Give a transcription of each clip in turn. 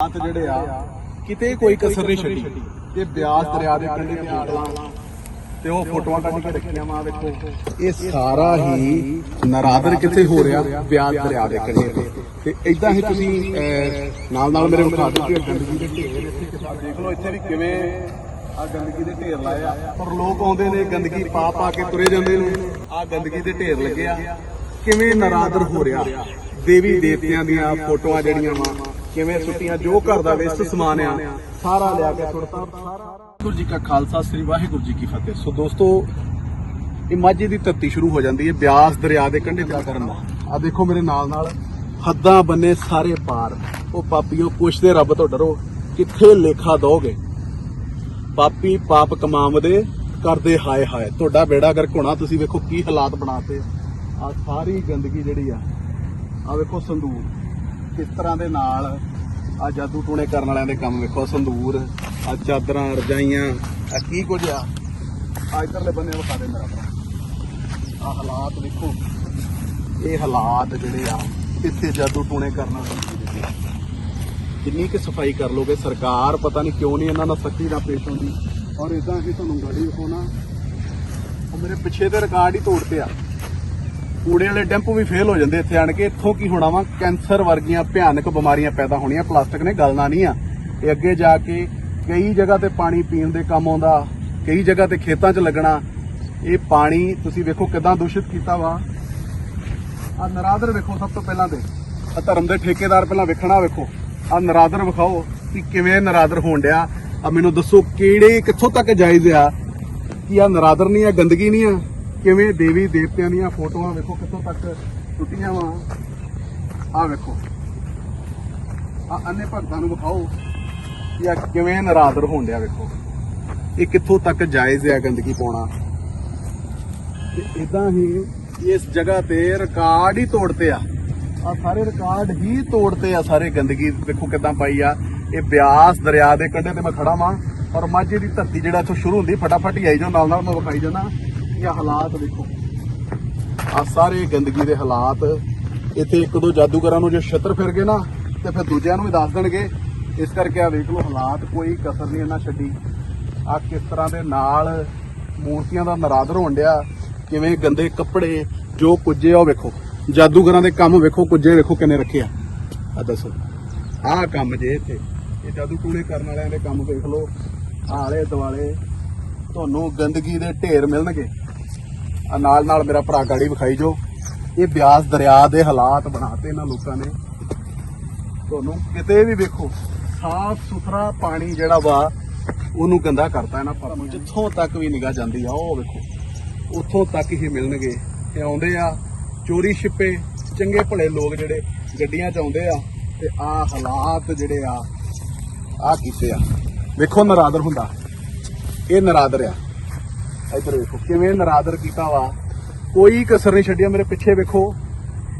ਹਾਲਾਤ ਜਿਹੜੇ ਆ, ਕਿਤੇ ਕੋਈ ਕਸਰ ਨਹੀਂ ਛੱਡੀ। ਤੇ ਬਿਆਸ ਦਰਿਆ ਦੇ ਕੰਢੇ ਤੇ ਫੋਟੋਆਂ ਤੇ ਉਹ ਫੋਟੋਆਂ ਕੱਢ ਕੇ ਰੱਖੀਆਂ ਵਾ ਵੇਖੋ। ਇਹ ਸਾਰਾ ਹੀ ਨਰਾਦਰ ਕਿੱਥੇ ਹੋ ਰਿਹਾ? ਬਿਆਸ ਦਰਿਆ ਦੇ ਕੰਢੇ ਤੇ। ਤੇ ਇਦਾਂ ਹੀ ਤੁਸੀਂ ਨਾਲ ਨਾਲ ਮੇਰੇ ਵਿਖਾ ਦਿਓ ਕਿ ਗੰਦਗੀ ਦੇ ਢੇਰ ਇੱਥੇ ਕਿਸਾਨ ਦੇਖ ਲਓ ਇੱਥੇ ਵੀ ਕਿਵੇਂ ਆ ਗੰਦਗੀ ਦੇ ਢੇਰ ਲਾਏ ਆ। ਪਰ ਲੋਕ ਆਉਂਦੇ ਨੇ, ਗੰਦਗੀ ਪਾ ਪਾ ਕੇ ਤੁਰੇ ਜਾਂਦੇ ਨੇ। ਆ ਗੰਦਗੀ ਦੇ ਢੇਰ ਲੱਗੇ ਆ। ਕਿਵੇਂ ਨਰਾਦਰ ਹੋ ਰਿਹਾ? ਦੇਵੀ ਦੇਵਤਿਆਂ ਦੀਆਂ ਫੋਟੋਆਂ ਜਿਹੜੀਆਂ ਵਾ ਕਿਵੇਂ ਸੁੱਟੀਆਂ ਜੋ ਘਰ ਦਾ ਵੇਸਟ ਸਮਾਨ ਆ, ਸਾਰਾ ਲਿਆ ਕੇ ਸੁੱਟਤਾ। ਵਾਹਿਗੁਰੂ ਜੀ ਕਾ ਖਾਲਸਾ, ਸ੍ਰੀ ਵਾਹਿਗੁਰੂ ਜੀ ਕੀ ਫਤਿਹ। ਸੋ ਦੋਸਤੋ, ਇਹ ਮਾਝੇ ਦੀ ਧਰਤੀ ਸ਼ੁਰੂ ਹੋ ਜਾਂਦੀ ਹੈ ਬਿਆਸ ਦਰਿਆ ਦੇ ਕੰਢੇ ਤੇ ਕਰਨ ਦਾ ਆ ਦੇਖੋ ਮੇਰੇ ਨਾਲ ਨਾਲ ਹੱਦਾਂ ਬੰਨੇ ਸਾਰੇ ਪਾਰ। ਉਹ ਪਾਪੀਓ ਕੁਛ ਦੇ ਰੱਬ ਤੋਂ ਡਰੋ, ਕਿੱਥੇ ਲੇਖਾ ਦੋਗੇ ਪਾਪੀ ਪਾਪ ਕਮਾਵਦੇ, ਕਰਦੇ ਹਾਏ ਹਾਏ। ਤੁਹਾਡਾ ਬੇੜਾ ਅਗਰ ਘੁਣਾ, ਤੁਸੀਂ ਵੇਖੋ ਕੀ ਹਾਲਾਤ ਬਣਾਤੇ। ਆ ਸਾਰੀ ਗੰਦਗੀ ਜਿਹੜੀ ਆ ਆ ਵੇਖੋ ਸੰਦੂਰ। ਕਿਸ ਤਰ੍ਹਾਂ ਦੇ ਨਾਲ ਆ ਜਾਦੂ ਟੂਣੇ ਕਰਨ ਵਾਲਿਆਂ ਦੇ ਕੰਮ ਵੇਖੋ, ਸੰਦੂਰ, ਆ ਚਾਦਰਾਂ, ਰਜਾਈਆਂ, ਆ ਕੀ ਕੁਝ ਆ? ਆ ਇਧਰਲੇ ਬੰਨੇ ਵਿਖਾ ਦੇ ਮੇਰਾ ਭਰਾ। ਆ ਹਾਲਾਤ ਵੇਖੋ। ਇਹ ਹਾਲਾਤ ਜਿਹੜੇ ਆ, ਇੱਥੇ ਜਾਦੂ ਟੂਣੇ ਕਰਨਾ ਕਿੰਨੀ ਕਿ ਸਫ਼ਾਈ ਕਰ ਲੋਗੇ? ਸਰਕਾਰ ਪਤਾ ਨਹੀਂ ਕਿਉਂ ਨਹੀਂ ਇਹਨਾਂ ਨਾਲ ਸਖਤੀ ਨਾਲ ਪੇਸ਼ ਹੁੰਦੀ ਔਰ ਇਦਾਂ ਕਿ ਤੁਹਾਨੂੰ ਗਾੜੀ ਵਿਖਾਉਣਾ। ਉਹ ਮੇਰੇ ਪਿੱਛੇ ਤੇ ਰਿਕਾਰਡ ਹੀ ਤੋੜਤੇ ਆ। ਕੂੜੇ ਵਾਲੇ ਡੈਂਪੋ ਵੀ ਫੇਲ ਹੋ ਜਾਂਦੇ ਇੱਥੇ ਆਣ ਕੇ। ਇੱਥੋਂ ਕੀ ਹੋਣਾ ਵਾ? ਕੈਂਸਰ ਵਰਗੀਆਂ ਭਿਆਨਕ ਬਿਮਾਰੀਆਂ ਪੈਦਾ ਹੋਣੀਆਂ। ਪਲਾਸਟਿਕ ਨੇ ਗਲਣਾ ਨਹੀਂ ਆ। ਇਹ ਅੱਗੇ ਜਾ ਕੇ ਕਈ ਜਗ੍ਹਾ ਤੇ ਪਾਣੀ ਪੀਣ ਦੇ ਕੰਮ ਆਉਂਦਾ, ਕਈ ਜਗ੍ਹਾ ਤੇ ਖੇਤਾਂ 'ਚ ਲੱਗਣਾ। ਇਹ ਪਾਣੀ ਤੁਸੀਂ ਵੇਖੋ ਕਿਦਾਂ ਦੂਸ਼ਿਤ ਕੀਤਾ ਵਾ। ਆ ਨਰਾਦਰ ਵੇਖੋ ਸਭ ਤੋਂ ਪਹਿਲਾਂ ਤੇ। ਆ ਧਰਮ ਦੇ ਠੇਕੇਦਾਰ ਪਹਿਲਾਂ ਵੇਖਣਾ ਵੇਖੋ। ਆ ਨਰਾਦਰ ਵਿਖਾਓ ਕਿ ਕਿਵੇਂ ਨਰਾਦਰ ਹੋਣ ਡਿਆ। ਆ ਮੈਨੂੰ ਦੱਸੋ ਕਿਹੜੇ, ਕਿੱਥੋਂ ਤੱਕ ਜਾਇਜ਼ ਆ ਕਿ ਆ ਨਰਾਦਰ ਨਹੀਂ ਆ, ਗੰਦਗੀ ਨਹੀਂ ਆ? ਕਿਵੇਂ ਦੇਵੀ ਦੇਵਤਿਆਂ ਦੀਆਂ ਫੋਟੋਆਂ ਵੇਖੋ, ਕਿੱਥੋਂ ਤੱਕ ਟੁੱਟੀਆਂ ਵਾ। ਆ ਵੇਖੋ। ਆ ਅੰਨੇ ਭਗਤਾਂ ਨੂੰ ਵਿਖਾਓ ਕਿ ਆ ਕਿਵੇਂ ਨਰਾਦਰ ਹੋਣ ਡਿਆ ਵੇਖੋ। ਇਹ ਕਿੱਥੋਂ ਤੱਕ ਜਾਇਜ਼ ਆ ਗੰਦਗੀ ਪਾਉਣਾ। ਤੇ ਇਦਾਂ ਹੀ ਇਸ ਜਗ੍ਹਾ ਤੇ ਰਿਕਾਰਡ ਹੀ ਤੋੜਤੇ ਆ। ਆ ਸਾਰੇ ਰਿਕਾਰਡ ਹੀ ਤੋੜਤੇ ਆ ਸਾਰੇ ਗੰਦਗੀ। ਵੇਖੋ ਕਿਦਾਂ ਪਾਈ ਆ। ਇਹ ਬਿਆਸ ਦਰਿਆ ਦੇ ਕੰਢੇ ਤੇ ਮੈਂ ਖੜਾ ਵਾਂ। ਔਰ ਮਾਝੇ ਦੀ ਧਰਤੀ ਜਿਹੜਾ ਇੱਥੋਂ ਸ਼ੁਰੂ ਹੁੰਦੀ, ਫਟਾਫਟ ਹੀ ਆਈ ਜਾਓ ਨਾਲ ਨਾਲ ਮੈਂ ਵਿਖਾਈ ਜਾਣਾ ਜਾਂ ਹਾਲਾਤ ਵੇਖੋ ਆ ਸਾਰੇ ਗੰਦਗੀ ਦੇ ਹਾਲਾਤ, ਇੱਥੇ ਇੱਕ ਦੋ ਜਾਦੂਗਰਾਂ ਨੂੰ ਜੇ ਛਤਰ ਫਿਰ ਗਏ ਨਾ, ਤੇ ਫਿਰ ਦੂਜਿਆਂ ਨੂੰ ਵੀ ਦੱਸ ਦੇਣਗੇ। ਇਸ ਕਰਕੇ ਆ ਵੇਖ ਲਓ ਹਾਲਾਤ, ਕੋਈ ਕਸਰ ਨਹੀਂ ਇਹਨਾਂ ਛੱਡੀ। ਆ ਕਿਸ ਤਰ੍ਹਾਂ ਦੇ ਨਾਲ ਮੂਰਤੀਆਂ ਦਾ ਨਰਾਦਰ ਹੋਣ ਡਿਆ, ਕਿਵੇਂ ਗੰਦੇ ਕੱਪੜੇ, ਜੋ ਕੁੱਜੇ ਆ ਉਹ ਵੇਖੋ। ਜਾਦੂਗਰਾਂ ਦੇ ਕੰਮ ਵੇਖੋ ਕੁੱਜੇ ਵੇਖੋ ਕਿੰਨੇ ਰੱਖੇ ਆ। ਆ ਦੱਸੋ। ਆਹ ਕੰਮ ਜੇ ਇੱਥੇ, ਇਹ ਜਾਦੂ ਟੂਣੇ ਕਰਨ ਵਾਲਿਆਂ ਦੇ ਕੰਮ ਵੇਖ ਲਓ। ਆਲੇ ਦੁਆਲੇ ਤੁਹਾਨੂੰ ਗੰਦਗੀ ਦੇ ਢੇਰ ਮਿਲਣਗੇ। ਆ ਨਾਲ ਨਾਲ ਮੇਰਾ ਭਰਾ ਗਾੜੀ ਵਿਖਾਈ ਜੋ। ਇਹ ਬਿਆਸ ਦਰਿਆ ਦੇ ਹਾਲਾਤ ਬਣਾਤੇ ਇਹਨਾਂ ਲੋਕਾਂ ਨੇ। ਤੁਹਾਨੂੰ ਕਿਤੇ ਵੀ ਵੇਖੋ, ਸਾਫ਼ ਸੁਥਰਾ ਪਾਣੀ ਜਿਹੜਾ ਵਾ, ਉਹਨੂੰ ਗੰਦਾ ਕਰਤਾ ਇਹਨਾਂ ਪਰ ਜਿੱਥੋਂ ਤੱਕ ਵੀ ਨਿਗਾਹ ਜਾਂਦੀ ਆ, ਉਹ ਵੇਖੋ, ਉੱਥੋਂ ਤੱਕ ਹੀ ਮਿਲਣਗੇ। ਇਹ ਆਉਂਦੇ ਆ ਚੋਰੀ ਛਿਪੇ, ਚੰਗੇ ਭਲੇ ਲੋਕ ਜਿਹੜੇ ਗੱਡੀਆਂ 'ਚ ਆਉਂਦੇ ਆ, ਤੇ ਆ ਹਾਲਾਤ ਜਿਹੜੇ ਆ ਆ ਕੀਤੇ ਆ। ਵੇਖੋ ਨਰਾਦਰ ਹੁੰਦਾ। ਇਹ ਨਰਾਦਰ ਆ। ਇੱਧਰ ਵੇਖੋ, ਕਿਵੇਂ ਨਰਾਦਰ ਕੀਤਾ ਵਾ। ਕੋਈ ਕਸਰ ਨਹੀਂ ਛੱਡਿਆ ਮੇਰੇ ਪਿੱਛੇ ਵੇਖੋ।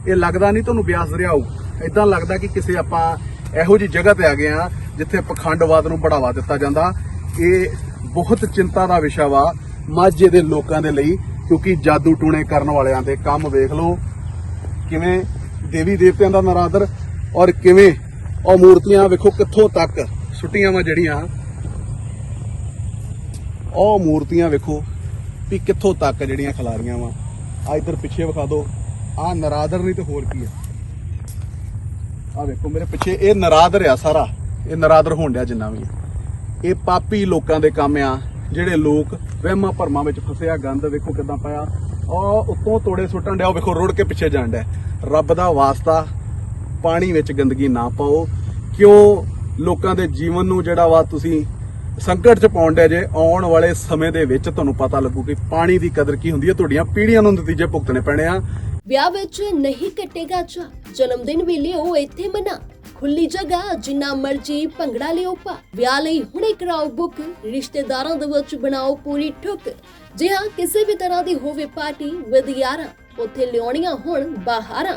ਇਹ ਲੱਗਦਾ ਨਹੀਂ ਤੁਹਾਨੂੰ ਬਿਆਸ ਦਰਿਆ ਆਊ ਇਦਾਂ ਲੱਗਦਾ ਕਿ ਕਿਸੇ ਆਪਾਂ ਇਹੋ ਜੀ ਜਗ੍ਹਾ ਤੇ ਆ ਗਏ ਆ, ਜਿੱਥੇ ਪਖੰਡਵਾਦ ਨੂੰ ਬੜਾਵਾ ਦਿੱਤਾ ਜਾਂਦਾ। ਇਹ ਬਹੁਤ ਚਿੰਤਾ ਦਾ ਵਿਸ਼ਾ ਵਾ, ਮਾਝੇ ਦੇ ਲੋਕਾਂ ਦੇ ਲਈ, ਕਿਉਂਕਿ ਜਾਦੂ ਟੂਣੇ ਕਰਨ ਵਾਲਿਆਂ ਦੇ ਕੰਮ ਵੇਖ ਲਓ। ਕਿਵੇਂ ਦੇਵੀ ਦੇਵਤਿਆਂ ਦਾ ਨਰਾਦਰ ਔਰ ਕਿਵੇਂ ਉਹ ਮੂਰਤੀਆਂ ਵੇਖੋ ਕਿੱਥੋਂ ਤੱਕ ਸੁੱਟੀਆਂ ਵਾ ਜਿਹੜੀਆਂ। ਉਹ ਮੂਰਤੀਆਂ ਵੇਖੋ ਵੀ ਕਿੱਥੋਂ ਤੱਕ ਜਿਹੜੀਆਂ ਖਿਲਾਰੀਆਂ ਵਾ। ਆ ਇਧਰ ਪਿੱਛੇ ਵਿਖਾ ਦਿਓ। ਆ ਨਰਾਦਰ ਨਹੀਂ ਤੇ ਹੋਰ ਕੀ ਆ। ਆ ਵੇਖੋ ਮੇਰੇ ਪਿੱਛੇ, ਇਹ ਨਰਾਦਰ ਆ ਸਾਰਾ। ਇਹ ਨਰਾਦਰ ਹੋਣ ਡਿਆ ਜਿੰਨਾ ਵੀ ਇਹ ਪਾਪੀ ਲੋਕਾਂ ਦੇ ਕੰਮ ਆ, ਜਿਹੜੇ ਲੋਕ ਵਹਿਮਾਂ ਭਰਮਾਂ ਵਿੱਚ ਫਸਿਆ, ਗੰਦ ਵੇਖੋ ਕਿਦਾਂ ਪਾਇਆ। ਉਹ ਉੱਤੋਂ ਤੋੜੇ ਸੁੱਟਣ ਡਿਆ, ਉਹ ਵੇਖੋ ਰੁੜ ਕੇ ਪਿੱਛੇ ਜਾਣ ਡਿਆ। ਰੱਬ ਦਾ ਵਾਸਤਾ, ਪਾਣੀ ਵਿੱਚ ਗੰਦਗੀ ਨਾ ਪਾਓ। ਕਿਉਂ ਲੋਕਾਂ ਦੇ ਜੀਵਨ ਨੂੰ ਜਿਹੜਾ ਵਾ ਤੁਸੀਂ ਸੰਕਟ 'ਚ ਪਾਉਣ ਡਿਆ ਜੇ ਆਉਣ ਵਾਲੇ ਸਮੇਂ ਦੇ ਵਿੱਚ ਤੁਹਾਨੂੰ ਪਤਾ ਲੱਗੂ ਕਿ ਪਾਣੀ ਦੀ ਕਦਰ ਕੀ ਹੁੰਦੀ ਹੈ, ਤੁਹਾਡੀਆਂ ਪੀੜ੍ਹੀਆਂ ਨੂੰ ਨਤੀਜੇ ਭੁਗਤਣੇ ਪੈਣੇ ਆ। ਵਿਆਹ ਵਿੱਚ ਨਹੀਂ ਕੱਟੇਗਾ ਚਾ ਜਨਮ ਦਿਨ ਵੀ ਲਿਓ ਇੱਥੇ ਮਨਾ। ਖੁੱਲੀ ਜਗ੍ਹਾ, ਜਿੰਨਾ ਮਰਜ਼ੀ ਭੰਗੜਾ ਲਿਓ ਪਾ। ਵਿਆਹ ਲਈ ਹੁਣੇ ਕਰਾਓ ਬੁੱਕ ਰਿਸ਼ਤੇਦਾਰਾਂ ਦੇ ਵਿੱਚ ਬਣਾਓ ਪੂਰੀ ਠੁੱਕ। ਜੇ ਹਾਂ, ਕਿਸੇ ਵੀ ਤਰ੍ਹਾਂ ਦੀ ਹੋਵੇ ਪਾਰਟੀ ਵਿਦ ਯਾਰਾਂ ਉੱਥੇ ਲਿਆਉਣੀਆਂ ਹੁਣ ਬਾਹਰਾਂ।